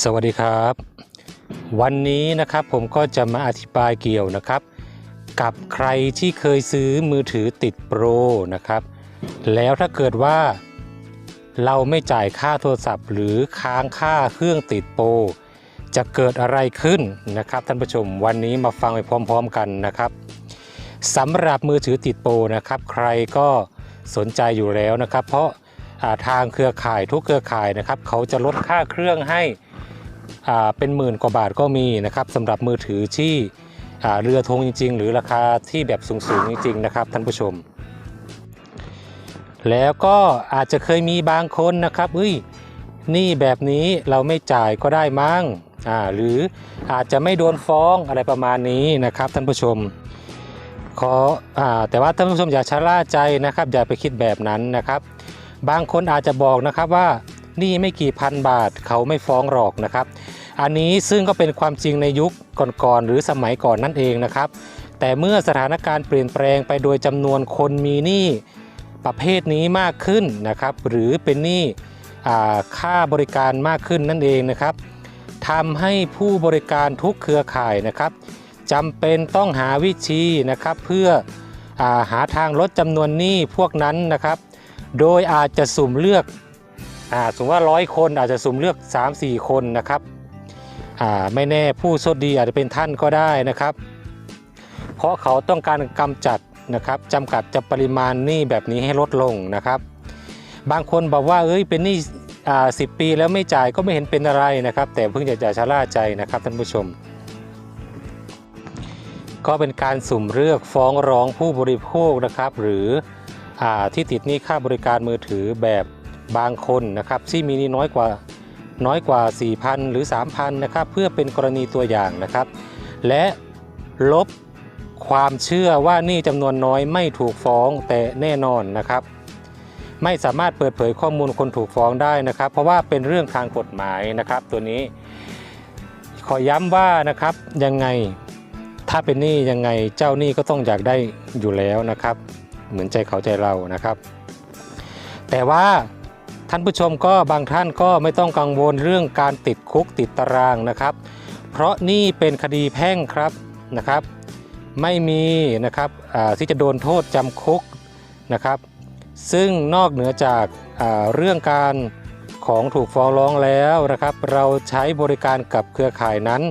สวัสดีครับ วันนี้นะครับผมก็จะมาอธิบายเกี่ยวนะครับ กับใครที่เคยซื้อมือถือติดโปรนะครับ แล้วถ้าเกิดว่า เราไม่จ่ายค่าโทรศัพท์ หรือค้างค่าเครื่องติดโปรจะเกิดอะไรขึ้นนะครับท่านผู้ชมวันนี้มาฟังไปพร้อม ๆ กันนะครับสำหรับมือถือติดโปรนะครับ ใครก็สนใจอยู่แล้วนะครับ เพราะาทางเครือข่ายทุกเครือข่ายนะครับ เขาจะลดค่าเครื่องให้ เป็นหมื่นกว่าบาทก็มีนะครับสำหรับมือถือที่เรือธงจริง ๆ หรือราคาที่แบบสูงๆจริงๆนะครับท่านผู้ชม แล้วก็อาจจะเคยมีบางคนนะครับเอ้ยนี่แบบนี้เราไม่จ่ายก็ได้มั้งหรืออาจจะไม่โดนฟ้องอะไรประมาณนี้นะครับท่านผู้ชมขออแต่ว่าท่านผู้ชมอย่าชะล่าใจนะครับ อย่าไปคิดแบบนั้นนะครับ บางคนอาจจะบอกนะครับว่า หนี่ไม่กี่พันบาทเขาไม่ฟ้องหรอกนะครับ อันนี้ซึ่งก็เป็นความจริงในยุคก่อนๆหรือสมัยก่อนนั่นเองนะครับ แต่เมื่อสถานการณ์เปลี่ยนแปลงไปโดยจำนวนคนมีหนี้ประเภทนี้มากขึ้นนะครับ หรือเป็นหนี้อ่ค่าบริการมากขึ้นนั่นเองนะครับทำให้ผู้บริการทุกเครือข่ายนะครับจำเป็นต้องหาวิธีนะครับเพื่ออาหาทางลดจำนวนหนี้พวกนั้นนะครับ โดยอาจจะสุ่มเลือก สมมติว่าร้อยคนอาจจะสุ่มเลือก 3-4 คนนะครับอ่าไม่แน่ผู้โชคดีอาจจะเป็นท่านก็ได้นะครับ เพราะเขาต้องการกำจัดนะครับจำกัดจะปริมาณหนี้แบบนี้ให้ลดลงนะครับ บางคนบอกว่าเอ้ยเป็นหนี้อ่าสิปีแล้วไม่จ่ายก็ไม่เห็นเป็นอะไรนะครับ แต่เพิ่งจะจะชะล่าใจนะครับท่านผู้ชม ก็เป็นการสุ่มเลือกฟ้องร้องผู้บริโภคนะครับ หรืออาที่ติดหนี้ค่าบริการมือถือแบบ บางคนนะครับที่มีนี้น้อยกว่าน้อยกว่า 4,000 หรือ 3,000นะครับเพื่อเป็นกรณีตัวอย่างนะครับ และลบความเชื่อว่านี้จำนวนน้อยไม่ถูกฟ้องแต่แน่นอนนะครับ ไม่สามารถเปิดเผยข้อมูลคนถูกฟ้องได้นะครับ เพราะว่าเป็นเรื่องทางกฎหมายนะครับ ตัวนี้ ขอย้ำว่านะครับยังไงถ้าเป็นหนี้ยังไงเจ้าหนี้ก็ต้องอยากได้อยู่แล้วนะครับ เหมือนใจเขาใจเรานะครับ แต่ว่า ท่านผู้ชมก็บางท่านก็ไม่ต้องกังวลเรื่องการติดคุกติดตารางนะครับ เพราะนี่เป็นคดีแพ่งครับนะครับ ไม่มีนะครับที่จะโดนโทษจำคุกนะครับ ซึ่งนอกเหนือจากาเรื่องการของถูกฟ้องร้องแล้วนะครับ เราใช้บริการกับเครือข่ายนั้น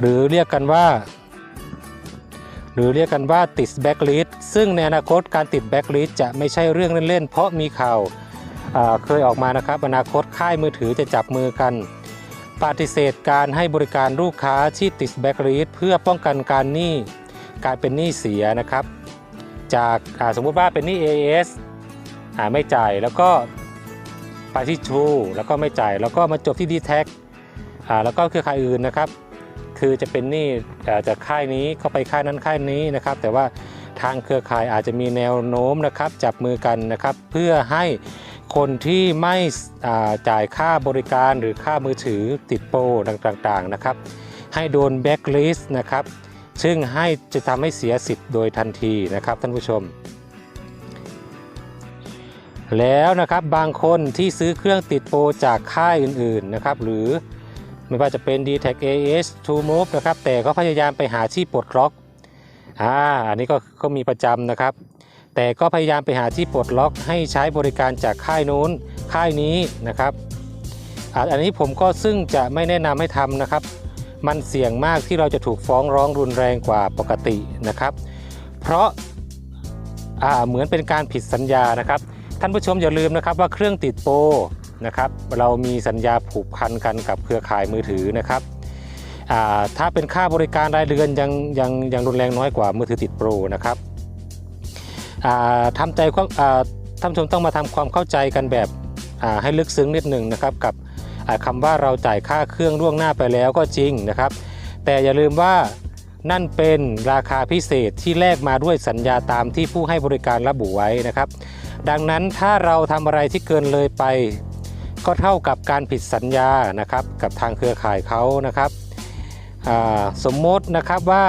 หรือเรียกกันว่า หรือเรียกกันว่าติดแบ็กลิสซึ่งในอนาคตการติดแบ็กลิสจะไม่ใช่เรื่องเล่นๆเพราะมีข่าว เคยออกมานะครับ อนาคตค่ายมือถือจะจับมือกัน ปฏิเสธการให้บริการลูกค้าที่ติดแบ็กลิสเพื่อป้องกันการหนี้การเป็นหนี้เสียนะครับ จากาสมมุติว่าเป็นหนี้ AS อไม่จ่ายแล้วก็ไปที่ True แล้วก็ไม่จ่ายแล้วก็มาจบที่ d t แทอ่าแล้วก็เครือข่ายอื่นนะครับ คือจะเป็นหนี้อ่าจากค่ายนี้เข้าไปค่ายนั้นค่ายนี้นะครับ แต่ว่าทางเครือข่ายอาจจะมีแนวโน้มนะครับ จับมือกันนะครับ เพื่อให้ คนที่ไม่จ่ายค่าบริการหรือค่ามือถือติดโปรต่างๆนะครับ ให้โดนแบ็กลิสต์นะครับ ซึ่งให้จะทำให้เสียสิทธิ์โดยทันทีนะครับท่านผู้ชม แล้วนะครับบางคนที่ซื้อเครื่องติดโปรจากค่ายอื่นๆนะครับ หรือไม่ว่าจะเป็น d t a c AS True Move นะครับ แต่ก็พยายามไปหาที่ปลดล็อกอ่าอันนี้ก็ก็มีประจำนะครับ แต่ก็พยายามไปหาที่ปลดล็อกให้ใช้บริการจากค่ายนู้นค่ายนี้นะครับอันนี้ผมก็ซึ่งจะไม่แนะนำให้ทำนะครับ มันเสี่ยงมากที่เราจะถูกฟ้องร้องรุนแรงกว่าปกตินะครับ เพราะาเหมือนเป็นการผิดสัญญานะครับ ท่านผู้ชมอย่าลืมนะครับว่าเครื่องติดโปรนะครับ เรามีสัญญาผูกพันกันกับเครือข่ายมือถือนะครับถ้าเป็นค่าบริการรายเดือนยังยังยังรุนแรงน้อยกว่ามือถือติดโปรนะครับ ทำใจท่านผู้ชมต้องมาทำความเข้าใจกันแบบให้ลึกซึ้งนิดหนึ่งนะครับกับอ่าคำว่าเราจ่ายค่าเครื่องล่วงหน้าไปแล้วก็จริงนะครับ แต่อย่าลืมว่านั่นเป็นราคาพิเศษที่แลกมาด้วยสัญญาตามที่ผู้ให้บริการระบุไว้นะครับ ดังนั้นถ้าเราทำอะไรที่เกินเลยไป ก็เท่ากับการผิดสัญญานะครับกับทางเครือข่ายเขานะครับสมมตินะครับว่า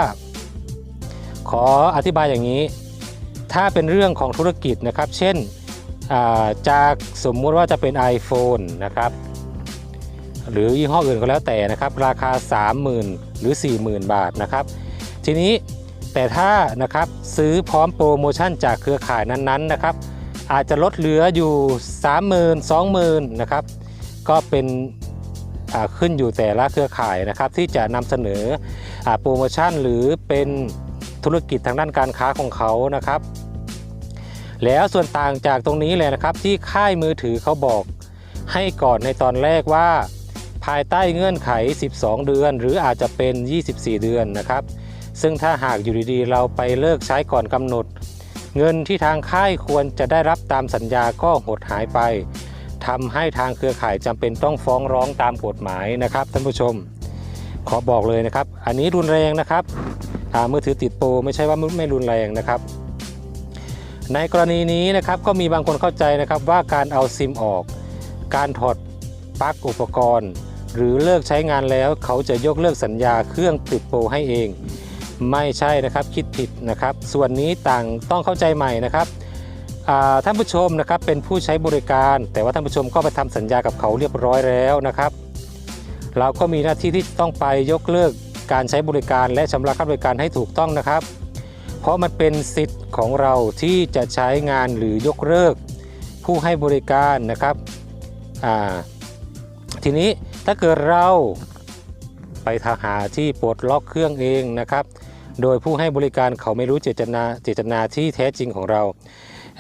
ขออธิบายอย่างนี้ ถ้าเป็นเรื่องของธุรกิจนะครับ เช่นจากสมมุติว่าจะเป็น iPhone นะครับ หรือยี่ห้ออื่นก็แล้วแต่นะครับ ราคา 30,000 หรือ 40,000 บาทนะครับ ทีนี้แต่ถ้านะครับซื้อพร้อมโปรโมชั่นจากเครือข่ายนั้นๆนะครับ อาจจะลดเหลืออยู่ 30,000 20,000นะครับ ก็เป็นขึ้นอยู่แต่ละเครือข่ายนะครับ ที่จะนำเสนออโปรโมชั่นหรือเป็นธุรกิจทางด้านการค้าของเขานะครับ แล้วส่วนต่างจากตรงนี้เลยนะครับที่ค่ายมือถือเขาบอก ให้ก่อนในตอนแรกว่า ภายใต้เงื่อนไข 12 เดือน หรืออาจจะเป็น 24 เดือนนะครับ ซึ่งถ้าหากอยู่ดีๆ เราไปเลิกใช้ก่อนกำหนด เงินที่ทางค่ายควรจะได้รับตามสัญญาก็หดหายไปทำให้ทางเครือข่ายจำเป็นต้องฟ้องร้องตามกฎหมายนะครับท่านผู้ชม ขอบอกเลยนะครับ อันนี้รุนแรงนะครับมือถือติดโปรไม่ใช่ว่าไม่รุนแรงนะครับ ในกรณีนี้นะครับก็มีบางคนเข้าใจนะครับว่าการเอาซิมออก การถอดปลั๊กอุปกรณ์ หรือเลิกใช้งานแล้วเขาจะยกเลิกสัญญาเครื่องติดโปรให้เอง ไม่ใช่นะครับคิดผิดนะครับ ส่วนนี้ต่างต้องเข้าใจใหม่นะครับท่านผู้ชมนะครับเป็นผู้ใช้บริการ แต่ว่าท่านผู้ชมก็ไปทำสัญญากับเขาเรียบร้อยแล้วนะครับ เราก็มีหน้าที่ที่ต้องไปยกเลิกการใช้บริการและชำระค่าบริการให้ถูกต้องนะครับ เพราะมันเป็นสิทธิ์ของเราที่จะใช้งานหรือยกเลิกผู้ให้บริการนะครับทีนี้ถ้าเกิดเราไปทหาที่ปลดล็อกเครื่องเองนะครับ โดยผู้ให้บริการเขาไม่รู้เจตนาเจตนาที่แท้จริงของเรา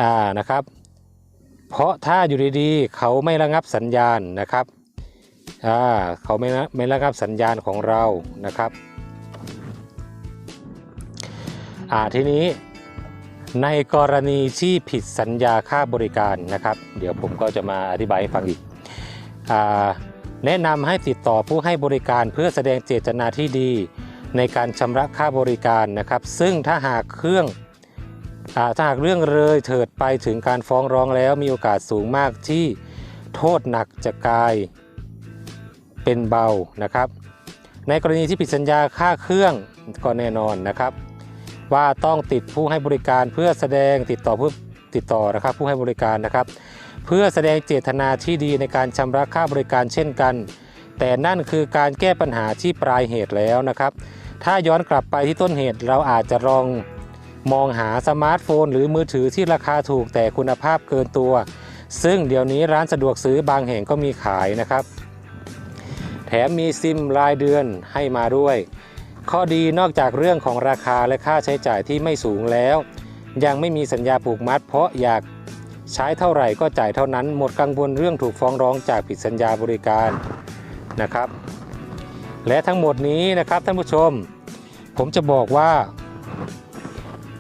อ่านะครับ เพราะถ้าอยู่ดีๆ เขาไม่ระงับสัญญาณนะครับอ่าเขาไม่ไม่ระงับสัญญาณของเรานะครับ อ่าทีนี้ในกรณีที่ผิดสัญญาค่าบริการนะครับ เดี๋ยวผมก็จะมาอธิบายให้ฟังอีกอแนะนำให้ติดต่อผู้ให้บริการเพื่อแสดงเจตนาที่ดีในการชำระค่าบริการนะครับ ซึ่งถ้าหากเครื่องอถ้าหากเรื่องเลยเถิดไปถึงการฟ้องร้องแล้วมีโอกาสสูงมากที่โทษหนักจะกลายเป็นเบานะครับ ในกรณีที่ผิดสัญญาค่าเครื่องก็แน่นอนนะครับ ว่าต้องติดผู้ให้บริการเพื่อแสดงติดต่อผู้ติดต่อนะครับผู้ให้บริการนะครับ เพื่อแสดงเจตนาที่ดีในการชำระค่าบริการเช่นกัน แต่นั่นคือการแก้ปัญหาที่ปลายเหตุแล้วนะครับ ถ้าย้อนกลับไปที่ต้นเหตุเราอาจจะลองมองหาสมาร์ทโฟน หรือมือถือที่ราคาถูกแต่คุณภาพเกินตัว ซึ่งเดี๋ยวนี้ร้านสะดวกซื้อบางแห่งก็มีขายนะครับ แถมมีซิมรายเดือนให้มาด้วย ข้อดีนอกจากเรื่องของราคาและค่าใช้จ่ายที่ไม่สูงแล้ว ยังไม่มีสัญญาผูกมัด เพราะอยากใช้เท่าไหร่ก็จ่ายเท่านั้น หมดกังวลเรื่องถูกฟ้องร้องจากผิดสัญญาบริการนะครับ และทั้งหมดนี้นะครับท่านผู้ชม ผมจะบอกว่า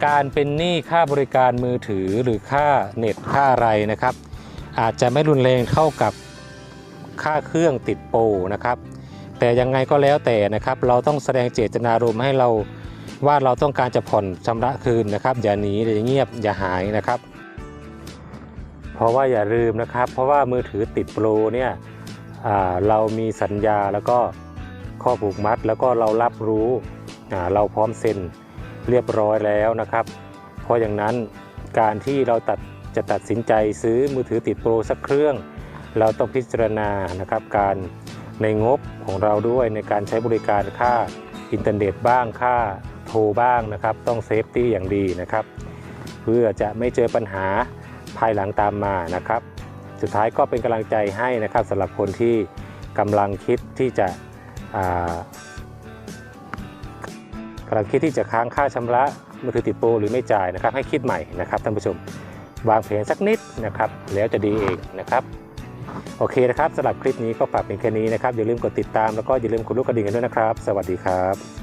การเป็นหนี้ค่าบริการมือถือหรือค่าเน็ตค่าอะไรนะครับ อาจจะไม่รุนแรงเท่ากับค่าเครื่องติดโปนะครับ แต่ยังไงก็แล้วแต่นะครับ เราต้องแสดงเจตนารมณ์ให้เราว่าเราต้องการจะผ่อนชำระคืนนะครับ อย่าหนีอย่าเงียบอย่าหายนะครับ เพราะว่าอย่าลืมนะครับ เพราะว่ามือถือติดโปรเนี่ยเรามีสัญญาแล้วก็ข้อผูกมัดแล้วก็เรารับรู้เราพร้อมเซ็นเรียบร้อยแล้วนะครับ เพราะอย่างนั้นการที่เราตัดจะตัดสินใจซื้อมือถือติดโปรสักเครื่อง เราต้องพิจารณานะครับการ ในงบของเราด้วยในการใช้บริการค่าอินเทอร์เน็ตบ้างค่าโทรบ้างนะครับ ต้องเซฟตี้อย่างดีนะครับ เพื่อจะไม่เจอปัญหาภายหลังตามมานะครับ สุดท้ายก็เป็นกำลังใจให้นะครับสำหรับคนที่กำลังคิดที่จะกำลังคิดที่จะค้างค่าชำระมือถือติดโปรหรือไม่จ่ายนะครับ ให้คิดใหม่นะครับท่านผู้ชม วางแผนสักนิดนะครับ แล้วจะดีเองนะครับ โอเคนะครับสำหรับคลิปนี้ก็ฝากเป็นแค่นี้นะครับอย่าลืมกดติดตามแล้วก็อย่าลืมกดลูกกระดิ่งกันด้วยนะครับ สวัสดีครับ